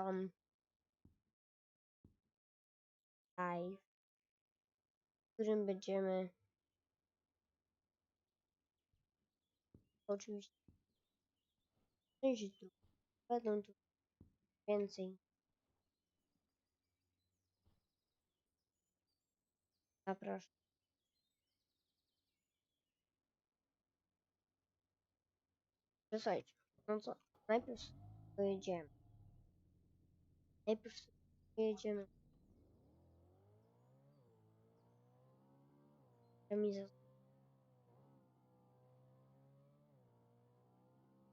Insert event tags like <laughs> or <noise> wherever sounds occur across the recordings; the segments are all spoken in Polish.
tam live, w którym będziemy oczywiście część drugą. Będą tu więcej. Zapraszam. Słuchajcie, no co? Najpierw pojedziemy. Najpierw sobie pojedziemy. Remiza.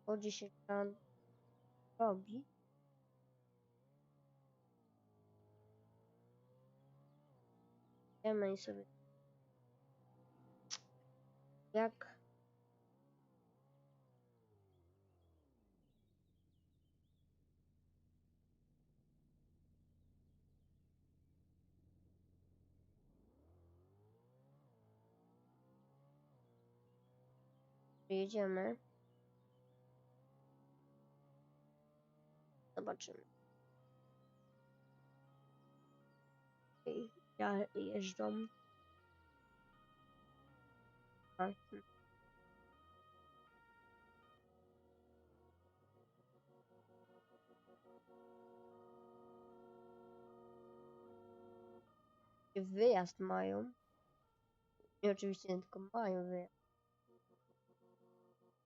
Chodzi się tam robi. Idziemy i sobie jak jedziemy. Zobaczymy. Ja jeżdżą. Wyjazd mają. I oczywiście nie tylko mają wyjazd.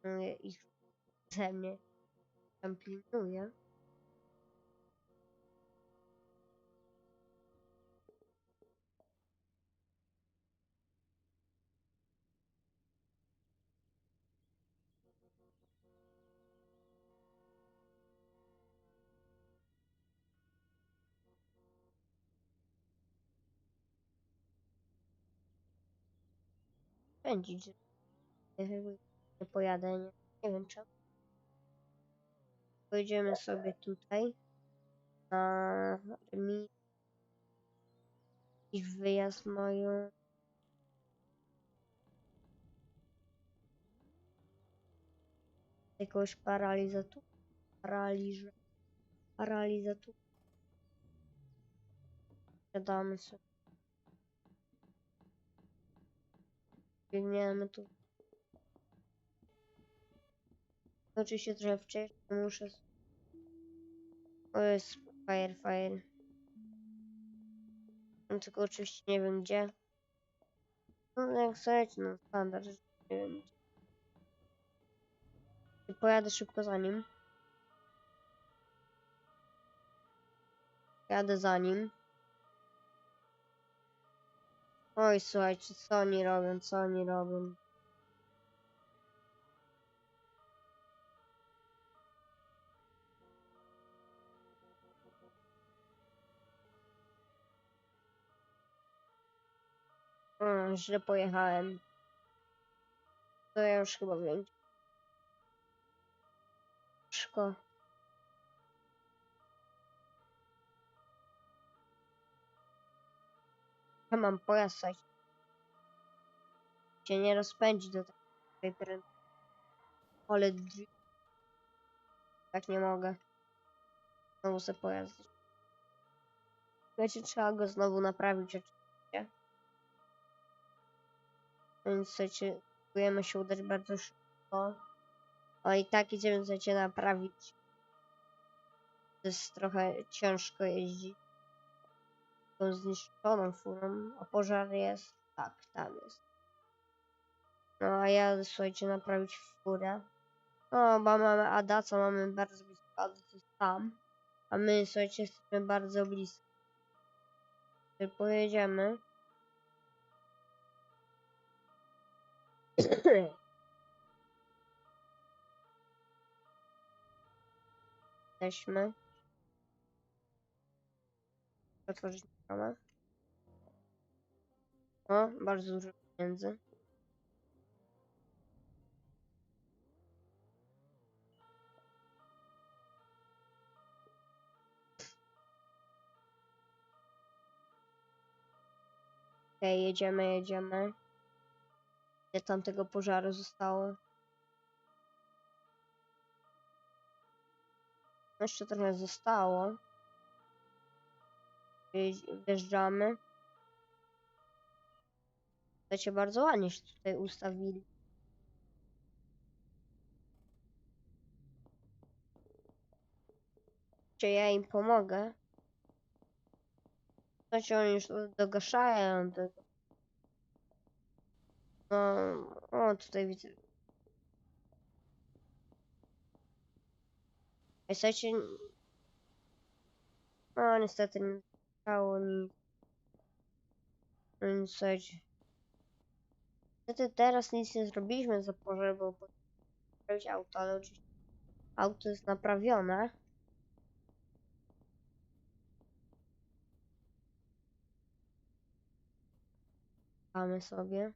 Ja ich ze mnie tam pilnuje. Pędzić, że nie pojadę, nie, nie wiem czemu. Pojedziemy sobie tutaj na remis. Ich wyjazd mają. Jakiegoś paralizatu. Paraliż. Paralizatu. Siadamy sobie. Biegniemy tu. Oczywiście trochę wcześniej muszę. O jest fire, fire. No, tylko oczywiście nie wiem gdzie. No jak słuchajcie, no standard, nie wiem gdzie. I Pojadę szybko za nim. Jadę za nim. Oj, słuchajcie, co oni robią, co oni robią. O, źle pojechałem. To ja już chyba wiem. Szko. Ja mam pojazd. Się nie rozpędzi do takiej prędkości. Ale. Tak nie mogę. Znowu sobie pojazd. Wiecie, trzeba go znowu naprawić oczywiście. Więc słuchajcie, próbujemy się udać bardzo szybko. O i tak idziemy, słuchajcie, naprawić. To jest trochę ciężko jeździć. Tą zniszczoną furą, a pożar jest. Tak, tam jest. No a ja, słuchajcie, naprawić furę. No, bo mamy Adaca, mamy bardzo blisko, Adac jest tam. A my, słuchajcie, jesteśmy bardzo blisko. Czy pojedziemy? <coughs> Jesteśmy. Otworzyć bramę. O, bardzo dużo pieniędzy. Okej, jedziemy, jedziemy. Ile tam tego pożaru zostało? Jeszcze trochę zostało. Wjeżdżamy. Słuchajcie, bardzo ładnie się tutaj ustawili. Czy ja im pomogę? Słuchajcie, oni już dogaszają tego. No, o, tutaj widzę. Słuchajcie, no niestety nie stało nic. No nic, słuchajcie. Niestety teraz nic nie zrobiliśmy za porze, bo naprawić auto, ale oczywiście auto jest naprawione. Mamy sobie.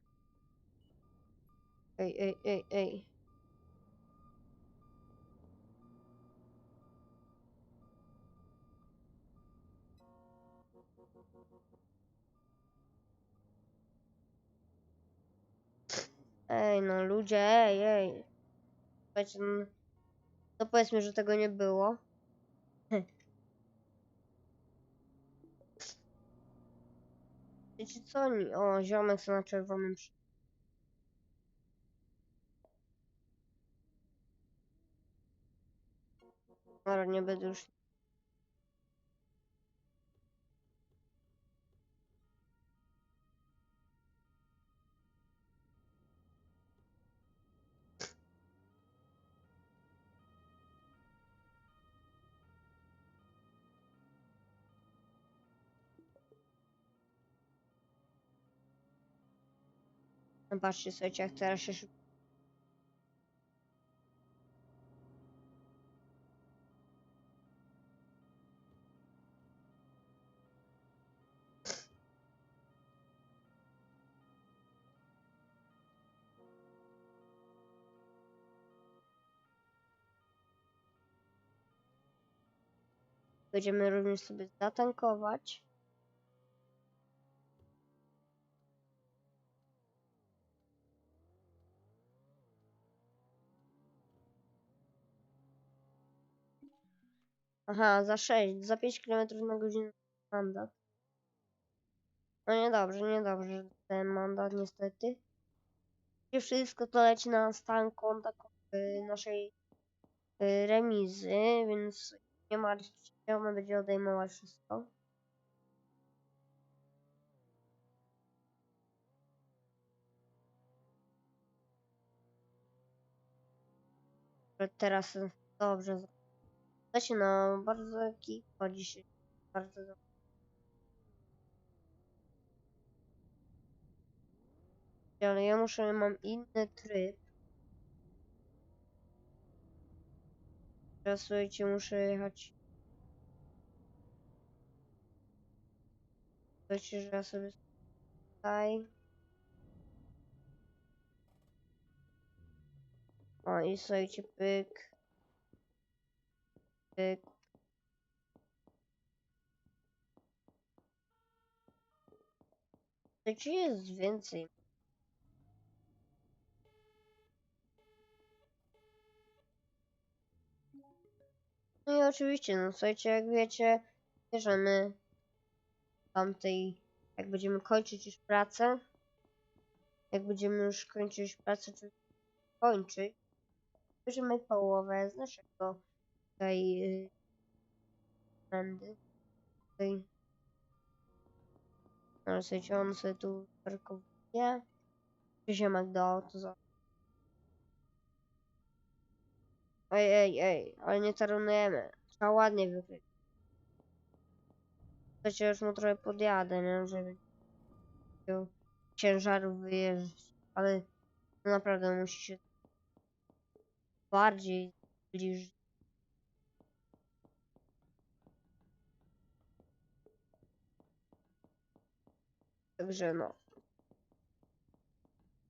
Ej, ej, ej, ej. Ej, no ludzie, ej, ej. Słuchajcie, no, to powiedzmy, że tego nie było. <laughs> Wiecie co? O, ziomek co na czerwonym przy... Dobra, nie będę już... Patrzcie, słuchajcie, jak teraz się szybko... Będziemy również sobie zatankować. Aha, za 6, za 5 km na godzinę mandat. No niedobrze, niedobrze ten mandat niestety. I wszystko to leci na stan konta y, naszej y, remizy, więc nie martwcie ona będzie odejmować wszystko. Teraz dobrze. Słuchajcie, no bardzo kipo dzisiaj. Bardzo dobrze. Ale ja muszę, mam inny tryb. Teraz słuchajcie, muszę jechać. Słuchajcie, że ja sobie tutaj. O i słuchajcie, pyk. Pyk. Słuchajcie, jest więcej. No i oczywiście, no słuchajcie, jak wiecie, bierzemy tamtej, jak będziemy kończyć już pracę, jak będziemy już kończyć pracę, czy kończyć, bierzemy połowę z naszego tutaj yy, trendy. Tutaj. No, słuchajcie, on sobie tu parkowuje. Ziomek do auto za. Ej, ej, ej, ale nie tarunujemy. Trzeba ładnie wykryć. Już mu trochę podjadę, nie? Żeby do ciężaru wyjeżdżać. Ale no naprawdę musi się bardziej zbliżyć. Także no.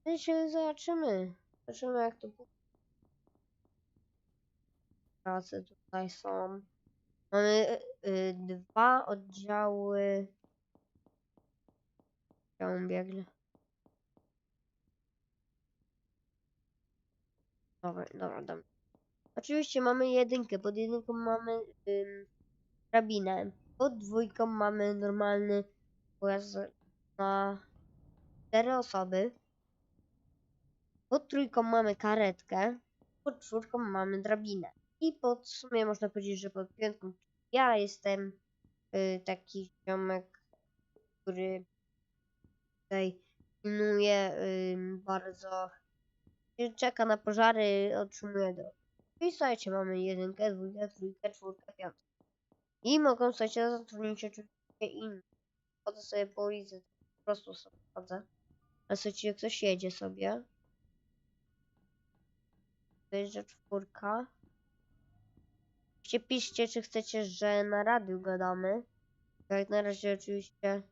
Dzisiaj zobaczymy. Zobaczymy jak to pójdzie. Prace tutaj są. Mamy y, dwa oddziały. Chciałem biegle. Dobra, dobra, dobra. Oczywiście mamy jedynkę. Pod jedynką mamy drabinę. Pod dwójką mamy normalny pojazd na cztery osoby. Pod trójką mamy karetkę. Pod czwórką mamy drabinę. I pod sumie można powiedzieć, że pod piątką ja jestem y, taki ziomek, który tutaj pilnuje ym, bardzo y, czeka na pożary, otrzymuje do. I słuchajcie, mamy jedynkę, dwójkę, trójkę, czwórkę, piątkę. I mogą słuchajcie zatrudnić oczywiście innych. Chodzę sobie po ulicy, po prostu sobie chodzę. A słuchajcie, ktoś jedzie sobie. Dojeżdża czwórka. Oczywiście piszcie, czy chcecie, że na radiu gadamy. Jak na razie oczywiście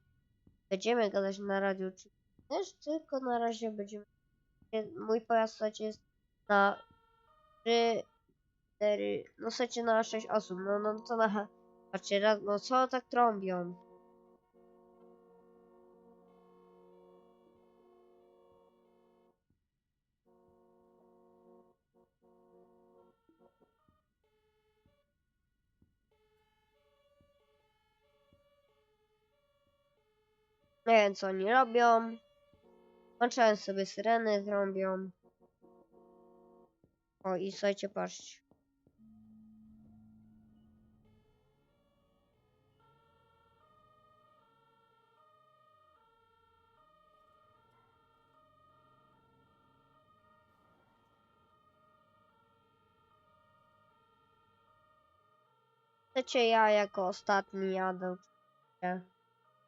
będziemy gadać na radiu, czy też tylko na razie będziemy. Mój pojazd słuchajcie jest na 3, 4, no słuchajcie na 6 osób. No, no to na. Patrzcie, no co tak trąbią? Nie wiem co oni robią. Włączają sobie syreny, trąbią. O i słuchajcie, patrzcie. Chcecie ja jako ostatni jadę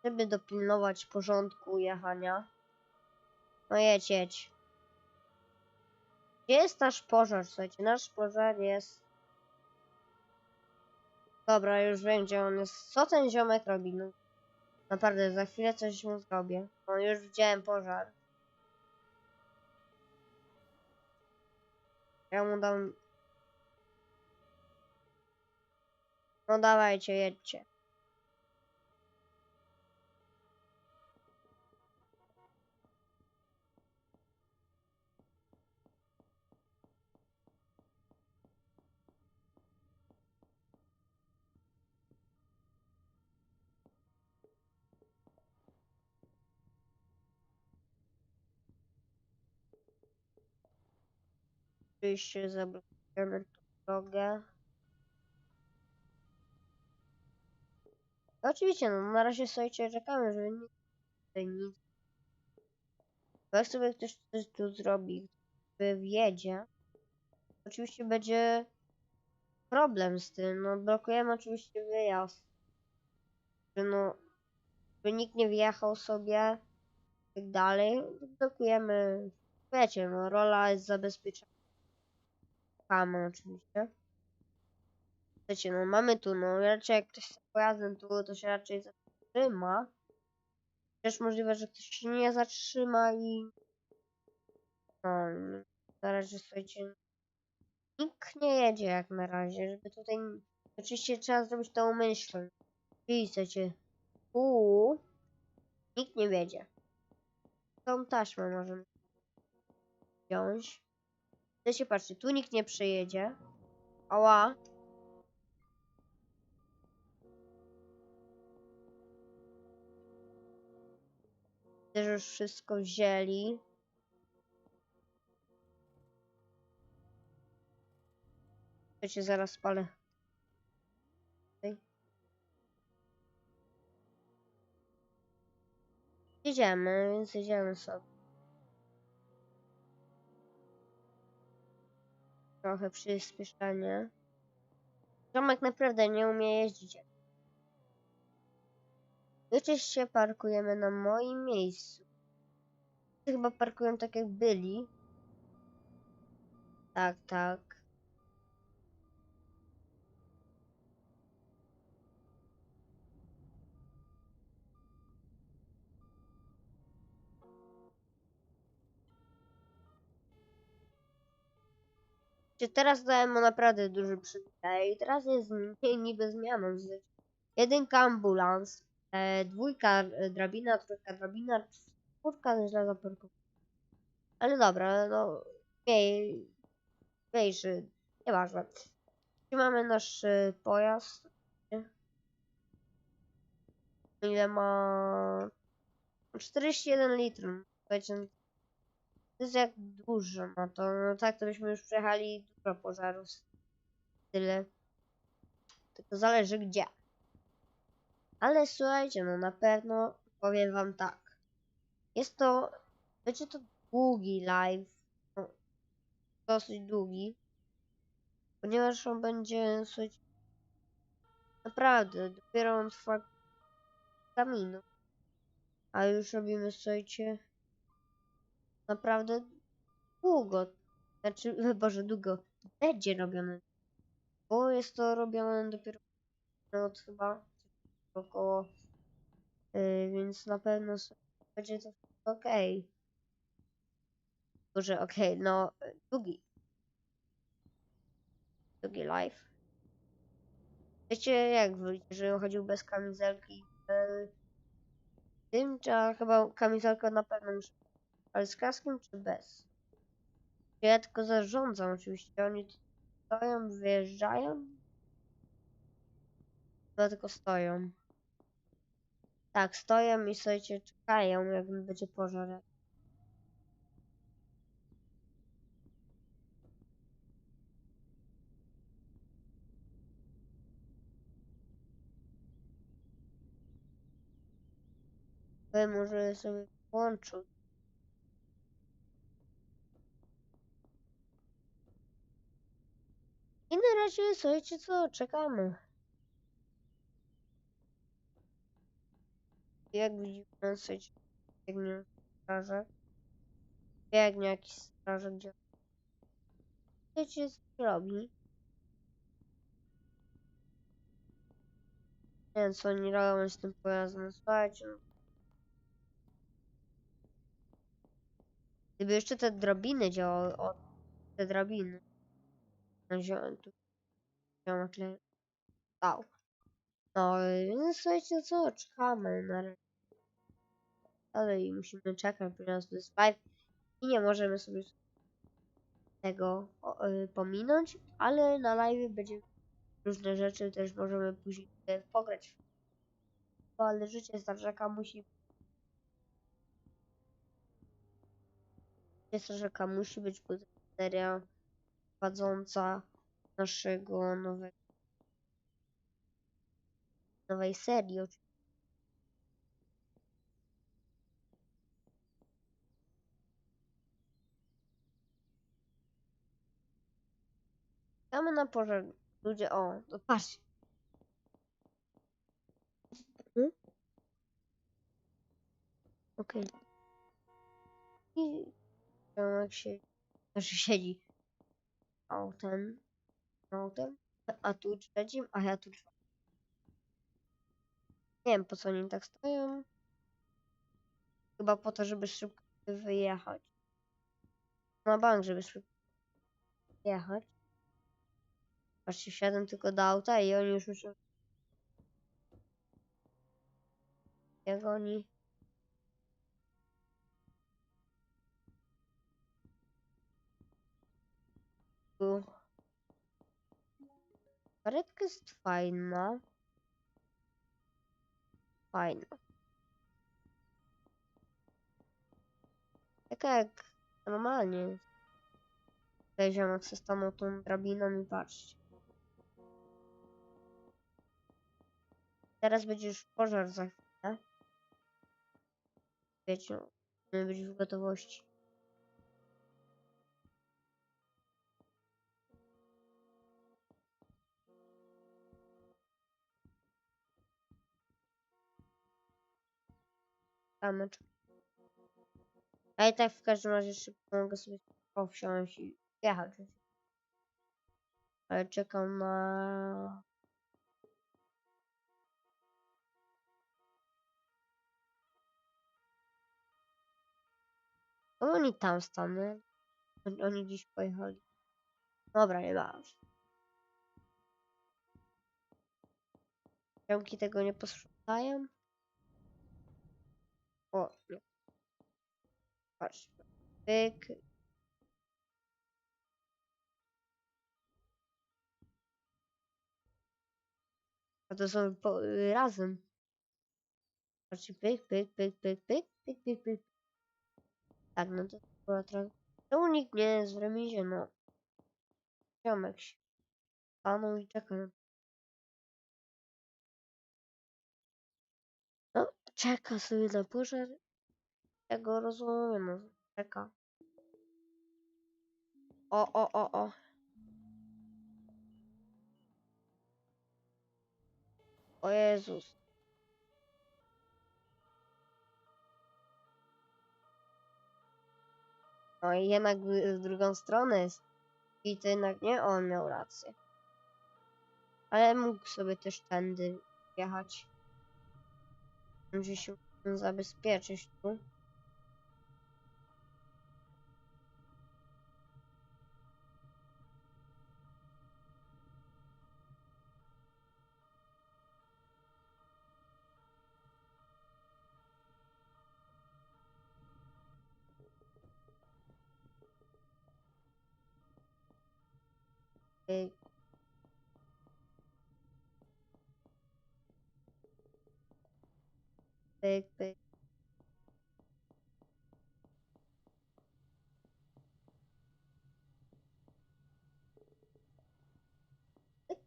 żeby dopilnować porządku jechania. No jedź, jedź. Gdzie jest nasz pożar? Słuchajcie, nasz pożar jest... Dobra, już wiem gdzie on jest. Co ten ziomek robi? No, naprawdę, za chwilę coś mu zrobię. No już widziałem pożar. Ja mu dam... No dawajcie, jedźcie. Oczywiście zablokujemy tu drogę. No Oczywiście, no na razie słuchajcie, czekamy, żeby nic tutaj nic. Bo jak sobie ktoś coś tu zrobi, by wjedzie, oczywiście będzie problem z tym. No blokujemy oczywiście wyjazd. Że no, by nikt nie wjechał sobie i tak dalej, blokujemy. Wiecie, no rola jest zabezpieczona. Mamy oczywiście. Wiecie, no mamy tu, no raczej jak ktoś z pojazdem tu, to się raczej zatrzyma. Też możliwe, że ktoś się nie zatrzyma i... No, na razie słuchajcie, nikt nie jedzie jak na razie, żeby tutaj... Oczywiście trzeba zrobić to umyślnie. Czyli słuchajcie, tu nikt nie wiedzie. Tą taśmę możemy wziąć. Wiecie, patrzcie, tu nikt nie przejedzie. Ała. Też już wszystko wzięli. Się zaraz spalę. Jedziemy, więc jedziemy sobie. Trochę przyspieszenie. Ziomek naprawdę nie umie jeździć. Oczywiście parkujemy na moim miejscu. Chyba parkują tak jak byli. Tak, tak. Czy teraz dałem mu naprawdę duży przywitaj i teraz jest ni- niby zmianą. Jedynka ambulans, e, dwójka e, drabina, trójka drabina, czwórka źle zaparkowana. Ale dobra, no mniej, mniejszy, nieważne. Mamy nasz e, pojazd. ile ma 41 litrów. To jest jak dużo, no to no tak to byśmy już przejechali dużo pożarów. Tyle. Tylko zależy gdzie. Ale słuchajcie, no na pewno powiem wam tak. Jest to, będzie to długi live. No, dosyć długi. Ponieważ on będzie, słuchajcie, naprawdę, dopiero on trwa minut. A już robimy, słuchajcie, naprawdę długo. Znaczy, <laughs> Boże, długo. Będzie robione. Bo jest to robione dopiero od chyba około. Yy, więc na pewno będzie to ok. Boże, okej, no długi. Długi live. Wiecie jak wyjdzie, że chodził bez kamizelki? Yy, tym chyba kamizelkę na pewno musi ale z kaskiem czy bez? Ja tylko zarządzam oczywiście. Oni stoją, wyjeżdżają. Chyba tylko stoją. Tak, stoją i słuchajcie, czekają, jak będzie pożar. Może sobie włączył. I na razie, słuchajcie, co, czekamy. Jak widzimy, słuchajcie, biegnie strażak. Biegnie jakiś strażak, gdzie... Słuchajcie, co robi? Nie wiem, co oni robią z tym pojazdem, słuchajcie. no. Gdyby jeszcze te drabiny działały, o, te drabiny. No, ziomek stał. No, więc słuchajcie, co, czekamy na razie. Dalej musimy czekać, ponieważ to jest live i nie możemy sobie tego pominąć, ale na live będzie różne rzeczy, też możemy później pograć. Ale życie strażaka musi strażaka musi być seria prowadząca naszego nowego nowej serii. Czekamy na pożar. Ludzie, o, to patrz. Hmm? Okej. I ziomek się, znaczy siedzi autem, autem, a tu trzecim, a ja tu czwartym. Nie wiem po co oni tak stoją. Chyba po to, żeby szybko wyjechać. Na bank, żeby szybko jechać. Patrzcie, wsiadłem tylko do auta i oni już muszą... Jak oni... Karetka jest fajna. Fajna. Taka jak normalnie. Tutaj se stanął tą drabiną i patrzcie. Teraz będzie już pożar za chwilę. Wiecie, musimy być w gotowości. A i tak w każdym razie szybko mogę sobie wsiąść i jechać. Ale czekam na... O, oni tam stanęli. Oni, gdzieś pojechali. Dobra, nie ma. Ziomki tego nie posprzątają. O. Patrz. Pyk. A to są po, y, razem. Znaczy pyk, pyk, pyk, pyk, pyk, pyk, pyk, pyk. Tak, no to była trochę... Czemu nikt nie jest w remizie, no? Ziomek się stanął i czeka czeka sobie na pożar. Ja go rozumiem, no. Czeka. O, o, o, o. O Jezus. No i jednak w drugą stronę jest. I to jednak nie on miał rację. Ale mógł sobie też tędy jechać. Musi się zabezpieczyć tu. Pyk. Pyk, pyk. Pyk.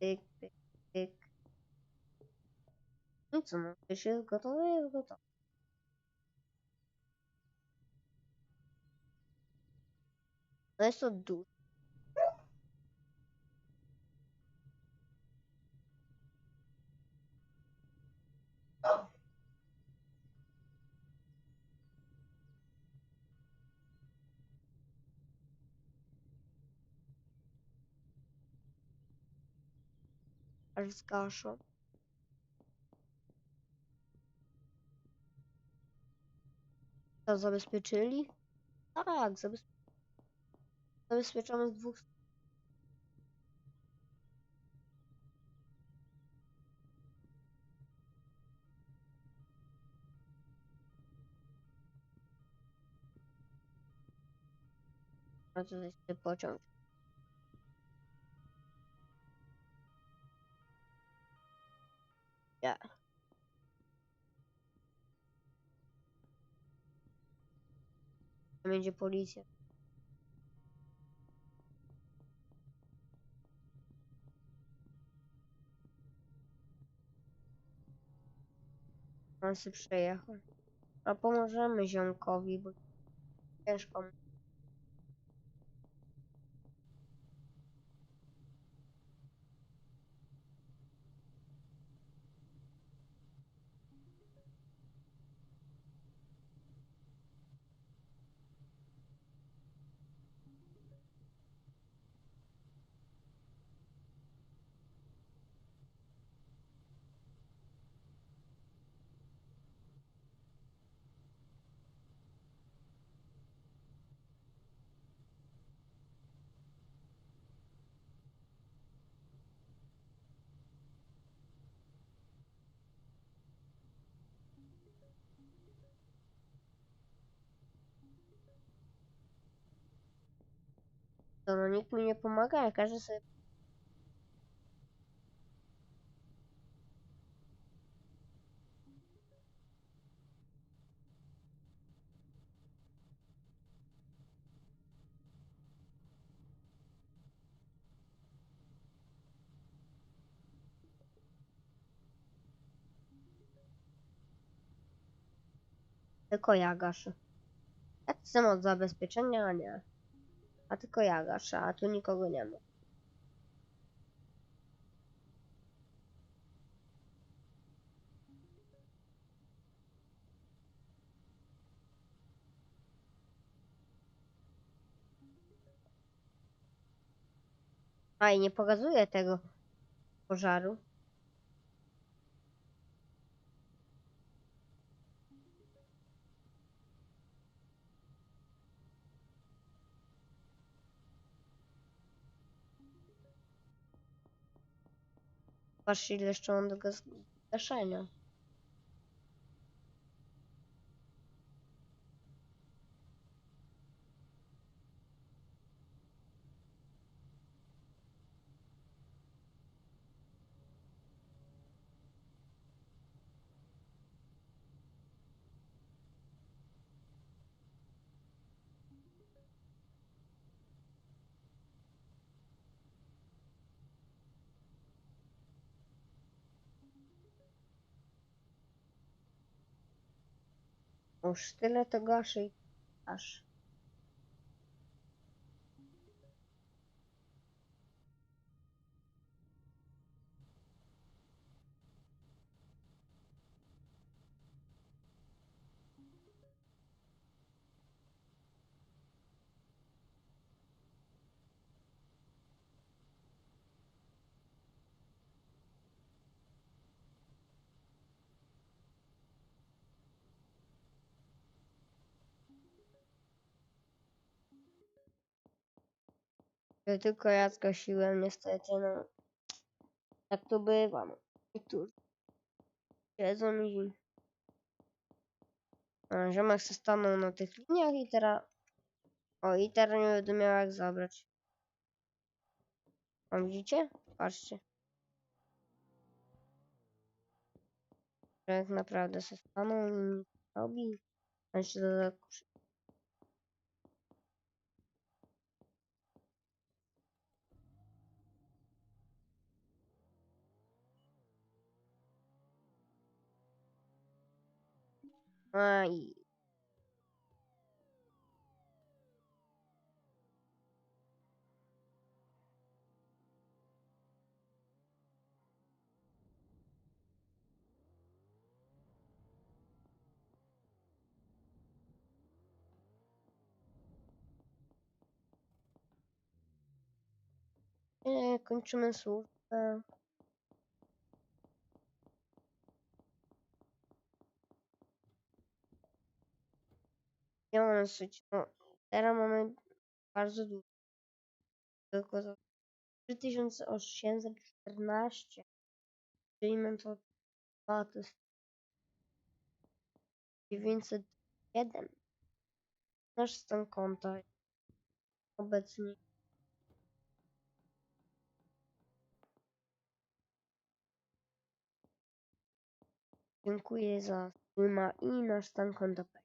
Pyk, pyk, pyk. No i co, no, już jest gotowe, jest gotowe. No jest to dużo. Aż. To zabezpieczyli? Tak, zabez... zabezpieczamy z dwóch. A tutaj jest ten pociąg. Ja. Tam będzie policja. On sobie przejechał. A pomożemy ziomkowi, bo ciężko mu. To no nikt mi nie pomaga, ja każdy sobie Tylko ja gaszę. Ja jestem od zabezpieczenia, a nie. A tylko ja gaszę, a tu nikogo nie ma. A i nie pokazuję tego pożaru. Patrzcie ile jeszcze mam do gaszenia. Już tyle to gaszy i Że tylko ja zgasiłem, niestety, no. Tak to bywa, no. Tu siedzą i... A, ziomek se stanął na tych liniach i teraz... O, i teraz nie będę miał jak zabrać. A widzicie? Patrzcie. Jak naprawdę se stanął i robi. On się doda... A i... Nie, kończymy Nie mamy syć. No, teraz mamy bardzo dużo. Tylko za 3814. Przyjmę to dwa, to jest 901. Nasz stan konta obecnie Dziękuję za streama i nasz stan konta.